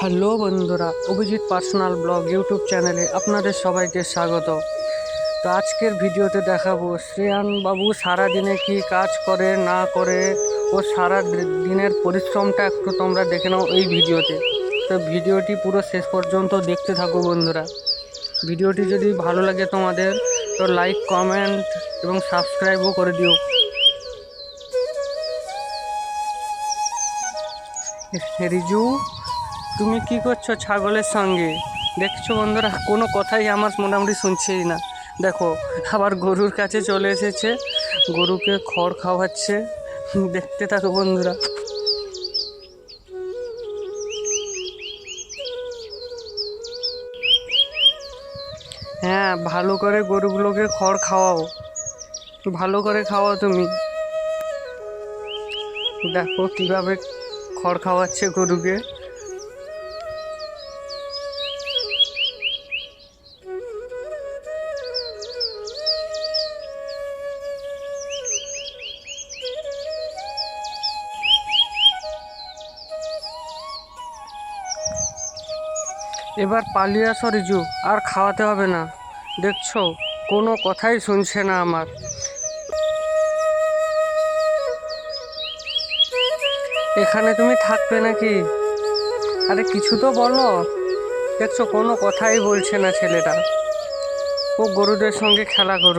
Hello বন্ধুরা, Abhijit personal blog YouTube চ্যানেলে আপনাদের সবাইকে স্বাগত। তো আজকের ভিডিওতে দেখাবো শ্রেয়ান বাবু সারাদিনে কি কাজ করে, না করে, ও সারা দিনের পরিশ্রমটা একটু তোমরা দেখে নাও এই ভিডিওতে। তো ভিডিওটি পুরো শেষ পর্যন্ত দেখতে থাকো বন্ধুরা। ভিডিওটি যদি ভালো লাগে তোমাদের, তো লাইক, কমেন্ট এবং সাবস্ক্রাইবও করে দিও। রিজু তুমি কি করছ ছাগলের সঙ্গে? দেখছ বন্ধুরা, কোনো কথাই আমার মোটামুটি শুনছেই না। দেখো, আবার গরুর কাছে চলে এসেছে। গরুকে খড় খাওয়াচ্ছে। দেখতে থাকো বন্ধুরা। হ্যাঁ ভালো করে গরুগুলোকে খড় খাওয়াও। ভালো করে খাওয়াও তুমি। দেখো কীভাবে খড় খাওয়াচ্ছে গরুকে। এবার পালিয়ে আসো রিজু, আর খাওয়াতে হবে না। দেখছ, কোনো কথাই শুনছে না আমার। এখানে তুমি থাকবে নাকি? আরে, কিছু তো বলো। দেখছ, কোনো কথাই বলছে না ছেলেটা। ও গরুদের সঙ্গে খেলা করো